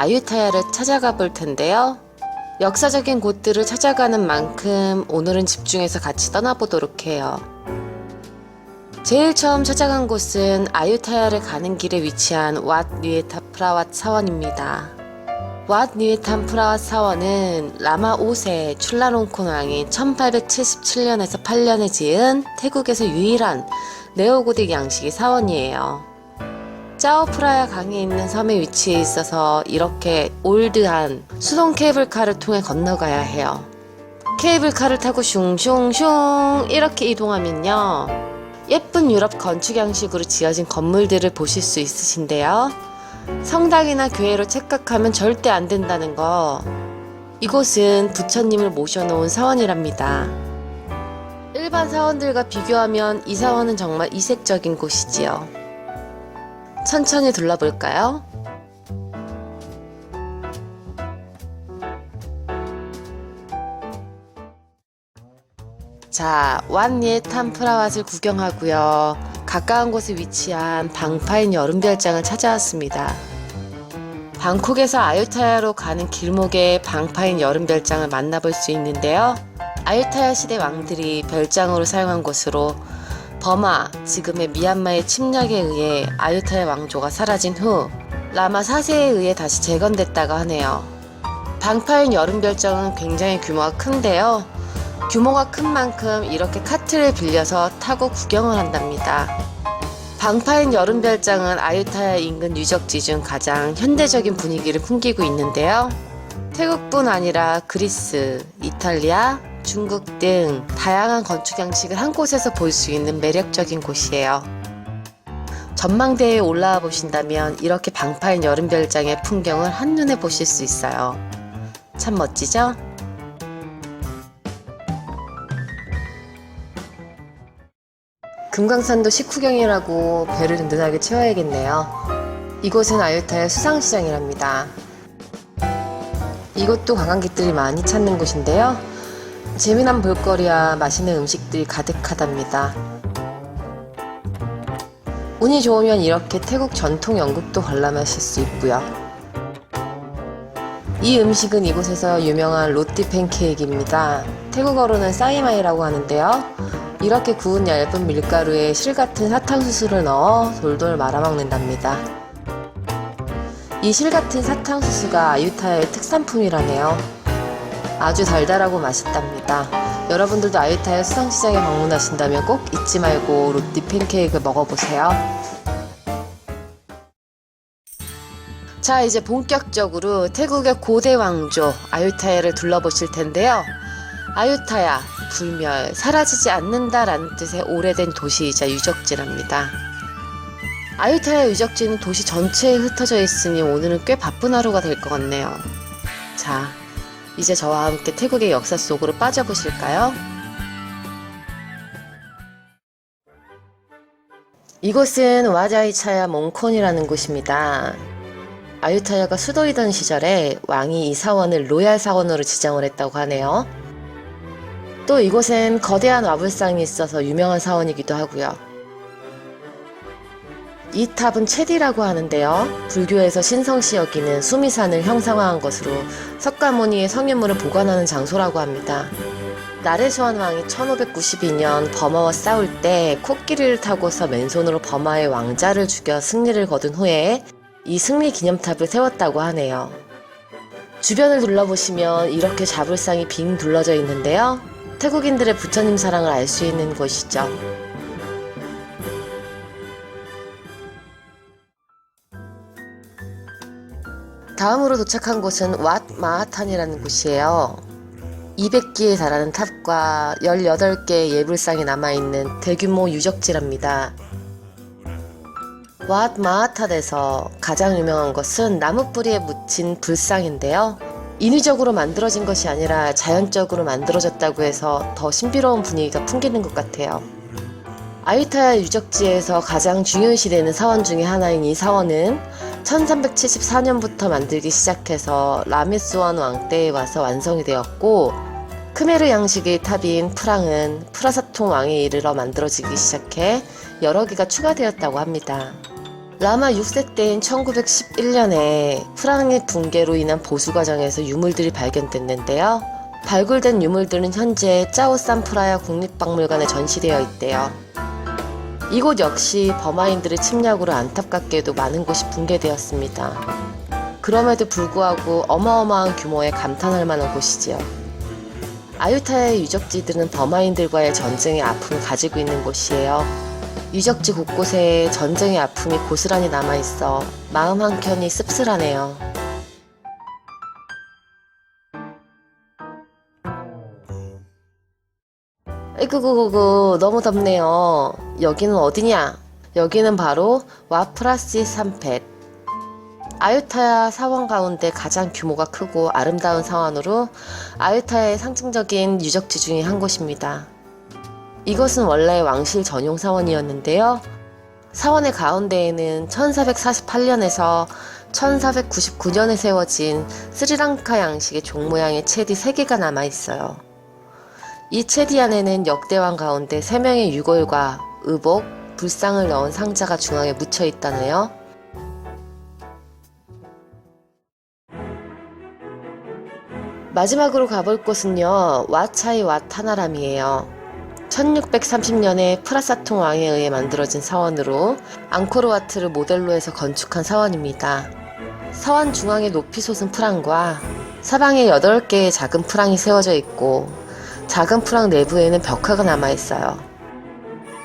아유타야를 찾아가 볼 텐데요. 역사적인 곳들을 찾아가는 만큼 오늘은 집중해서 같이 떠나보도록 해요. 제일 처음 찾아간 곳은 아유타야를 가는 길에 위치한 왓 니에타 프라왓 사원입니다. 왓 니에탄 프라왓 사원은 라마 5세 출라롱콘 왕이 1877년에서 8년에 지은 태국에서 유일한 네오고딕 양식의 사원이에요. 짜오프라야 강에 있는 섬에 위치해 있어서 이렇게 올드한 수동 케이블카를 통해 건너가야 해요. 케이블카를 타고 슝슝슝 이렇게 이동하면요. 예쁜 유럽 건축 양식으로 지어진 건물들을 보실 수 있으신데요. 성당이나 교회로 착각하면 절대 안 된다는 거. 이곳은 부처님을 모셔놓은 사원이랍니다. 일반 사원들과 비교하면 이 사원은 정말 이색적인 곳이지요. 천천히 둘러볼까요? 자, 완예탄 프라왓을 구경하고요. 가까운 곳에 위치한 방파인 여름별장을 찾아왔습니다. 방콕에서 아유타야로 가는 길목에 방파인 여름별장을 만나볼 수 있는데요. 아유타야 시대 왕들이 별장으로 사용한 곳으로 버마, 지금의 미얀마의 침략에 의해 아유타야 왕조가 사라진 후 라마 4세에 의해 다시 재건됐다고 하네요. 방파인 여름별장은 굉장히 규모가 큰데요. 규모가 큰 만큼 이렇게 카트를 빌려서 타고 구경을 한답니다. 방파인 여름별장은 아유타야 인근 유적지 중 가장 현대적인 분위기를 풍기고 있는데요. 태국뿐 아니라 그리스, 이탈리아, 중국 등 다양한 건축 양식을 한 곳에서 볼 수 있는 매력적인 곳이에요. 전망대에 올라와 보신다면 이렇게 방파인 여름별장의 풍경을 한눈에 보실 수 있어요. 참 멋지죠? 금강산도 식후경이라고 배를 든든하게 채워야겠네요. 이곳은 아유타야 수상시장이랍니다. 이곳도 관광객들이 많이 찾는 곳인데요. 재미난 볼거리와 맛있는 음식들이 가득하답니다. 운이 좋으면 이렇게 태국 전통 연극도 관람하실 수 있고요. 이 음식은 이곳에서 유명한 로띠 팬케이크입니다. 태국어로는 사이마이라고 하는데요. 이렇게 구운 얇은 밀가루에 실 같은 사탕수수를 넣어 돌돌 말아먹는답니다. 이 실 같은 사탕수수가 아유타야의 특산품이라네요. 아주 달달하고 맛있답니다. 여러분들도 아유타야 수상시장에 방문하신다면 꼭 잊지 말고 로띠 팬케이크 먹어보세요. 자, 이제 본격적으로 태국의 고대 왕조 아유타야를 둘러보실 텐데요. 아유타야, 불멸, 사라지지 않는다라는 뜻의 오래된 도시이자 유적지랍니다. 아유타야 유적지는 도시 전체에 흩어져 있으니 오늘은 꽤 바쁜 하루가 될 것 같네요. 자, 이제 저와 함께 태국의 역사 속으로 빠져보실까요? 이곳은 와자이차야 몽콘이라는 곳입니다. 아유타야가 수도이던 시절에 왕이 이 사원을 로얄 사원으로 지정을 했다고 하네요. 또 이곳엔 거대한 와불상이 있어서 유명한 사원이기도 하고요. 이 탑은 체디라고 하는데요. 불교에서 신성시 여기는 수미산을 형상화한 것으로 석가모니의 성유물을 보관하는 장소라고 합니다. 나레수안 왕이 1592년 버마와 싸울 때 코끼리를 타고서 맨손으로 버마의 왕자를 죽여 승리를 거둔 후에 이 승리 기념탑을 세웠다고 하네요. 주변을 둘러보시면 이렇게 자불상이 빙 둘러져 있는데요. 태국인들의 부처님 사랑을 알 수 있는 곳이죠. 다음으로 도착한 곳은 왓 마하탄이라는 곳이에요. 200기에 달하는 탑과 18개의 예불상이 남아있는 대규모 유적지랍니다. 왓 마하탄에서 가장 유명한 것은 나무 뿌리에 묻힌 불상인데요. 인위적으로 만들어진 것이 아니라 자연적으로 만들어졌다고 해서 더 신비로운 분위기가 풍기는 것 같아요. 아유타야 유적지에서 가장 중요시되는 사원 중의 하나인 이 사원은 1374년부터 만들기 시작해서 라메스원 왕 때에 와서 완성이 되었고 크메르 양식의 탑인 프랑은 프라사통 왕에 이르러 만들어지기 시작해 여러 개가 추가되었다고 합니다. 라마 6세 때인 1911년에 프랑의 붕괴로 인한 보수 과정에서 유물들이 발견됐는데요. 발굴된 유물들은 현재 짜오산프라야 국립박물관에 전시되어 있대요. 이곳 역시 버마인들의 침략으로 안타깝게도 많은 곳이 붕괴되었습니다. 그럼에도 불구하고 어마어마한 규모에 감탄할 만한 곳이지요. 아유타야의 유적지들은 버마인들과의 전쟁의 아픔을 가지고 있는 곳이에요. 유적지 곳곳에 전쟁의 아픔이 고스란히 남아있어 마음 한켠이 씁쓸하네요. 에이구구구구 너무 덥네요. 여기는 어디냐? 여기는 바로 와프라시 산펫. 아유타야 사원 가운데 가장 규모가 크고 아름다운 사원으로 아유타야의 상징적인 유적지 중의 한 곳입니다. 이것은 원래 왕실 전용 사원이었는데요. 사원의 가운데에는 1448년에서 1499년에 세워진 스리랑카 양식의 종 모양의 체디 3개가 남아 있어요. 이 체디 안에는 역대왕 가운데 3명의 유골과 의복, 불상을 넣은 상자가 중앙에 묻혀 있다네요. 마지막으로 가볼 곳은요, 와차이 와타나람이에요. 1630년에 프라사통 왕에 의해 만들어진 사원으로 앙코르와트를 모델로 해서 건축한 사원입니다. 사원 중앙에 높이 솟은 프랑과 사방에 8개의 작은 프랑이 세워져 있고 작은 프랑 내부에는 벽화가 남아 있어요.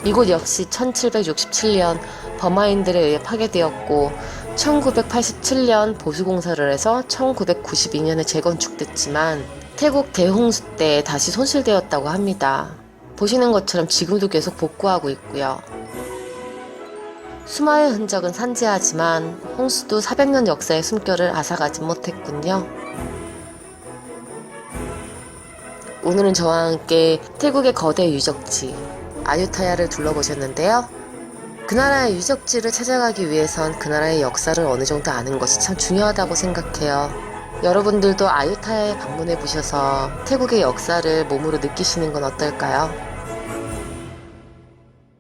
이곳 역시 1767년 버마인들에 의해 파괴되었고 1987년 보수공사를 해서 1992년에 재건축됐지만 태국 대홍수 때 다시 손실되었다고 합니다. 보시는 것처럼 지금도 계속 복구하고 있고요. 수마의 흔적은 산재하지만 홍수도 400년 역사의 숨결을 앗아가지 못했군요. 오늘은 저와 함께 태국의 거대 유적지 아유타야를 둘러보셨는데요. 그 나라의 유적지를 찾아가기 위해선 그 나라의 역사를 어느 정도 아는 것이 참 중요하다고 생각해요. 여러분들도 아유타야에 방문해 보셔서 태국의 역사를 몸으로 느끼시는 건 어떨까요?